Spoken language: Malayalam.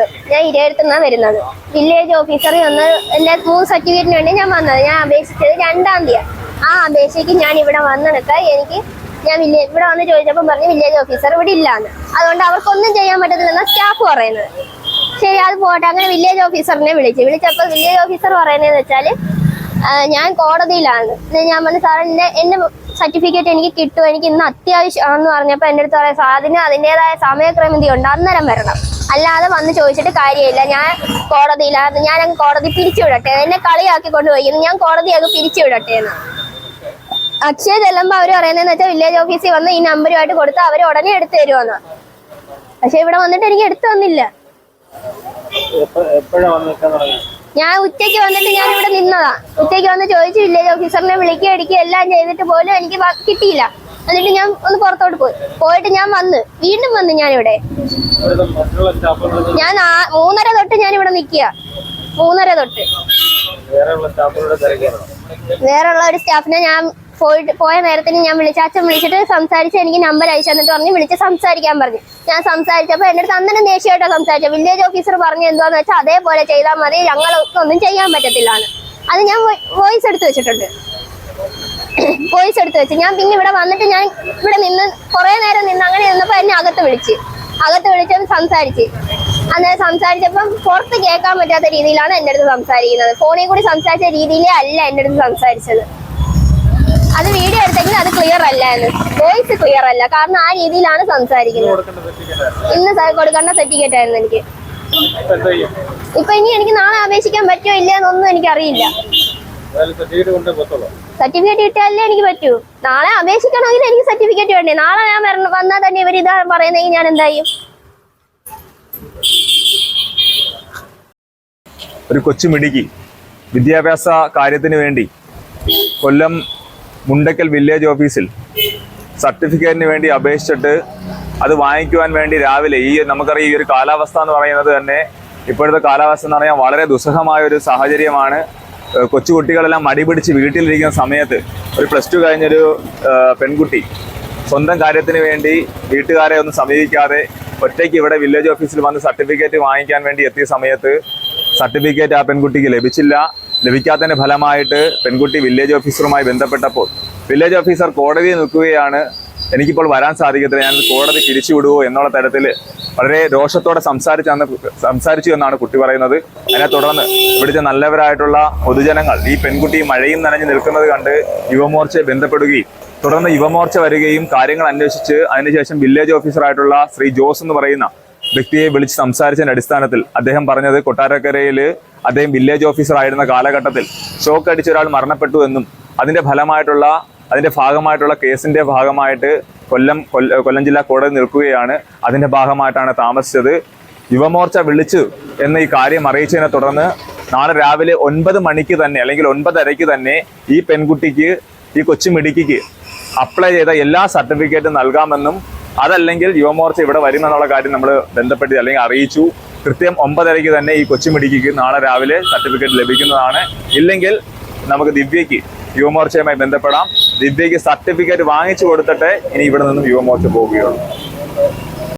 ഞാൻ ഇരുപത്തൊന്നാ വരുന്നത്. വില്ലേജ് ഓഫീസർ വന്ന് എന്റെ മൂന്ന് സർട്ടിഫിക്കറ്റിന് വേണ്ടി ഞാൻ വന്നത്. ഞാൻ അപേക്ഷിച്ചത് രണ്ടാം തീയതി. ആ അപേക്ഷയ്ക്ക് ഞാൻ ഇവിടെ വന്നെടുക്ക എനിക്ക് ഞാൻ വില്ലേജ് ഇവിടെ വന്ന് ചോദിച്ചപ്പോൾ പറഞ്ഞു വില്ലേജ് ഓഫീസർ ഇവിടെ ഇല്ലാന്ന്. അതുകൊണ്ട് അവർക്കൊന്നും ചെയ്യാൻ പറ്റത്തില്ലെന്ന സ്റ്റാഫ് പറയുന്നത്. ശരി അത് പോട്ടെ. അങ്ങനെ വില്ലേജ് ഓഫീസറിനെ വിളിച്ചു. വിളിച്ചപ്പോൾ വില്ലേജ് ഓഫീസർ പറയുന്നതെന്ന് വെച്ചാൽ ഞാൻ കോടതിയിലാണ് ഞാൻ പറഞ്ഞു സാറേ എന്നെ എന്റെ സർട്ടിഫിക്കറ്റ് എനിക്ക് കിട്ടും. എനിക്ക് ഇന്ന് അത്യാവശ്യമാണെന്ന് പറഞ്ഞപ്പോൾ എന്റെ അടുത്ത് പറയാം അതിന് അതിന്റെതായ സമയക്രമിതി ഉണ്ട്. അന്നേരം വരണം. അല്ലാതെ വന്ന് ചോദിച്ചിട്ട് കാര്യമില്ല. ഞാൻ കോടതിയിലാണ് ഞാൻ അങ്ങ് കോടതി പിരിച്ചുവിടട്ടെ. എന്നെ കളിയാക്കി കൊണ്ടുപോയി ഞാൻ കോടതി അങ്ങ് പിരിച്ചുവിടട്ടെ എന്ന്. അക്ഷയ ചെല്ലുമ്പോൾ അവർ പറയുന്നതെന്ന് വെച്ചാൽ വില്ലേജ് ഓഫീസിൽ വന്ന് ഈ നമ്പറുമായിട്ട് കൊടുത്ത് അവർ ഉടനെ എടുത്തു തരുമെന്ന് പക്ഷെ ഇവിടെ വന്നിട്ട് എനിക്ക് എടുത്തു തന്നില്ല. ഞാൻ ഉച്ചയ്ക്ക് വന്നിട്ട് ഞാൻ ഇവിടെ നിന്നതാ. ഉച്ചയ്ക്ക് വന്ന് ചോദിച്ചു വില്ലേജ് ഓഫീസറിനെ വിളിക്കുക അടിക്കുക എല്ലാം ചെയ്തിട്ട് പോലും എനിക്ക് കിട്ടിയില്ല. എന്നിട്ട് ഞാൻ ഒന്ന് പുറത്തോട്ട് പോയി. പോയിട്ട് ഞാൻ വന്ന് വീണ്ടും വന്ന് ഞാൻ ഇവിടെ ഞാൻ മൂന്നര തൊട്ട് ഞാൻ ഇവിടെ നിൽക്കുക. മൂന്നര തൊട്ട്. വേറെയുള്ള ഒരു സ്റ്റാഫിനെ ഞാൻ പോയിട്ട് പോയ നേരത്തിന് ഞാൻ വിളിച്ച അച്ഛൻ വിളിച്ചിട്ട് സംസാരിച്ച് എനിക്ക് നമ്പർ അയച്ചു തന്നിട്ട് പറഞ്ഞ് വിളിച്ച് സംസാരിക്കാൻ പറഞ്ഞു. ഞാൻ സംസാരിച്ചപ്പോൾ എന്റെ അടുത്ത് അന്നേരം ദേഷ്യമായിട്ടാണ് സംസാരിച്ചത്. വില്ലേജ് ഓഫീസർ പറഞ്ഞു എന്താന്ന് വെച്ചാൽ അതേപോലെ ചെയ്താൽ മതി ഞങ്ങൾക്ക് ഒന്നും ചെയ്യാൻ പറ്റത്തില്ല അത് ഞാൻ വോയിസ് എടുത്ത് വെച്ചിട്ടുണ്ട്. വോയിസ് എടുത്ത് വെച്ച്. ഞാൻ പിന്നെ ഇവിടെ വന്നിട്ട് ഞാൻ ഇവിടെ നിന്ന് കുറേ നേരം നിന്ന് അങ്ങനെ നിന്നപ്പോൾ എന്നെ അകത്ത് വിളിച്ച്. അകത്ത് വിളിച്ച് സംസാരിച്ച്. അന്നേരം സംസാരിച്ചപ്പം പുറത്ത് കേൾക്കാൻ പറ്റാത്ത രീതിയിലാണ് എന്റെ അടുത്ത് സംസാരിക്കുന്നത്. ഫോണിൽ കൂടി സംസാരിച്ച രീതിയിലേ അല്ല എന്റെ അടുത്ത് സംസാരിച്ചത്. അത് വീഡിയോ എടുത്തെങ്കിൽ അത് ക്ലിയർ അല്ലായിരുന്നു. വോയിസ് ക്ലിയർ അല്ല. കാരണം ആ രീതിയിലാണ് സംസാരിക്കുന്നത്. ഇന്ന് കൊടുക്കേണ്ട സർട്ടിഫിക്കറ്റ് ആയിരുന്നു എനിക്ക്. ഇപ്പൊ ഇനി എനിക്ക് നാളെ അപേക്ഷിക്കാൻ പറ്റുമോ ഇല്ല എന്നൊന്നും എനിക്കറിയില്ല. സർട്ടിഫിക്കറ്റ് കിട്ടിയാലേ എനിക്ക് പറ്റൂ. നാളെ അപേക്ഷിക്കണമെങ്കിൽ എനിക്ക് സർട്ടിഫിക്കറ്റ് വേണ്ടേ? നാളെ ഞാൻ വന്നാൽ തന്നെ ഇവർ ഇതാ പറയുന്നെങ്കിൽ ഞാൻ എന്തായും ഒരു കൊച്ചു മിടുക്കി വിദ്യാഭ്യാസ കാര്യത്തിന് വേണ്ടി കൊല്ലം മുണ്ടക്കൽ വില്ലേജ് ഓഫീസിൽ സർട്ടിഫിക്കറ്റിന് വേണ്ടി അപേക്ഷിച്ചിട്ട് അത് വാങ്ങിക്കുവാൻ വേണ്ടി രാവിലെ ഈ നമുക്കറിയാം ഈ ഒരു കാലാവസ്ഥ എന്ന് പറയുന്നത് തന്നെ ഇപ്പോഴത്തെ കാലാവസ്ഥ എന്ന് പറഞ്ഞാൽ വളരെ ദുസ്സഹമായ ഒരു സാഹചര്യമാണ്. കൊച്ചുകുട്ടികളെല്ലാം മടി പിടിച്ച് വീട്ടിലിരിക്കുന്ന സമയത്ത് ഒരു പ്ലസ് ടു കഴിഞ്ഞൊരു പെൺകുട്ടി സ്വന്തം കാര്യത്തിന് വേണ്ടി വീട്ടുകാരെ ഒന്നും സമീപിക്കാതെ ഒറ്റയ്ക്ക് ഇവിടെ വില്ലേജ് ഓഫീസിൽ വന്ന് സർട്ടിഫിക്കറ്റ് വാങ്ങിക്കാൻ വേണ്ടി എത്തിയ സമയത്ത് സർട്ടിഫിക്കറ്റ് ആ പെൺകുട്ടിക്ക് ലഭിച്ചില്ല. ലഭിക്കാത്തതിന്റെ ഫലമായിട്ട് പെൺകുട്ടി വില്ലേജ് ഓഫീസറുമായി ബന്ധപ്പെട്ടപ്പോൾ വില്ലേജ് ഓഫീസർ കോടതിയിൽ നിൽക്കുകയാണ്. എനിക്കിപ്പോൾ വരാൻ സാധിക്കത്തില്ല. ഞാൻ കോടതി പിരിച്ചുവിടുവോ എന്നുള്ള തരത്തിൽ വളരെ രോഷത്തോടെ സംസാരിച്ചാണ് സംസാരിച്ചു എന്നാണ് കുട്ടി പറയുന്നത്. അതിനെ തുടർന്ന് ഇവിടുത്തെ നല്ലവരായിട്ടുള്ള പൊതുജനങ്ങൾ ഈ പെൺകുട്ടി മഴയും നനഞ്ഞു നിൽക്കുന്നത് കണ്ട് യുവമോർച്ചയെ ബന്ധപ്പെടുകയും തുടർന്ന് യുവമോർച്ച വരികയും കാര്യങ്ങൾ അന്വേഷിച്ച് അതിനുശേഷം വില്ലേജ് ഓഫീസറായിട്ടുള്ള ശ്രീ ജോസ് എന്ന് പറയുന്ന വ്യക്തിയെ വിളിച്ച് സംസാരിച്ചതിന്റെ അടിസ്ഥാനത്തിൽ അദ്ദേഹം പറഞ്ഞത് കൊട്ടാരക്കരയിൽ അദ്ദേഹം വില്ലേജ് ഓഫീസർ ആയിരുന്ന കാലഘട്ടത്തിൽ ഷോക്ക് അടിച്ച ഒരാൾ മരണപ്പെട്ടു എന്നും അതിന്റെ ഫലമായിട്ടുള്ള അതിന്റെ ഭാഗമായിട്ടുള്ള കേസിന്റെ ഭാഗമായിട്ട് കൊല്ലം കൊല്ലം ജില്ലാ കോടതി നിൽക്കുകയാണ്. അതിന്റെ ഭാഗമായിട്ടാണ് താമസിച്ചത്. യുവമോർച്ച വിളിച്ചു എന്ന ഈ കാര്യം അറിയിച്ചതിനെ തുടർന്ന് നാളെ രാവിലെ ഒൻപത് മണിക്ക് തന്നെ അല്ലെങ്കിൽ ഒൻപതരയ്ക്ക് തന്നെ ഈ പെൺകുട്ടിക്ക് ഈ കൊച്ചു മിടുക്കിക്ക് അപ്ലൈ ചെയ്ത എല്ലാ സർട്ടിഫിക്കറ്റും നൽകാമെന്നും അതല്ലെങ്കിൽ യുവമോർച്ച ഇവിടെ വരുമെന്നുള്ള കാര്യം നമ്മൾ ബന്ധപ്പെട്ട് അല്ലെങ്കിൽ അറിയിച്ചു. കൃത്യം ഒമ്പതരയ്ക്ക് തന്നെ ഈ കൊച്ചുമിടിക്ക് നാളെ രാവിലെ സർട്ടിഫിക്കറ്റ് ലഭിക്കുന്നതാണ്. ഇല്ലെങ്കിൽ നമുക്ക് ദിവ്യയ്ക്ക് യുവമോർച്ചയുമായി ബന്ധപ്പെടാം. ദിവ്യയ്ക്ക് സർട്ടിഫിക്കറ്റ് വാങ്ങിച്ചു കൊടുത്തിട്ടേ ഇനി ഇവിടെ നിന്നും യുവമോർച്ച പോവുകയുള്ളൂ.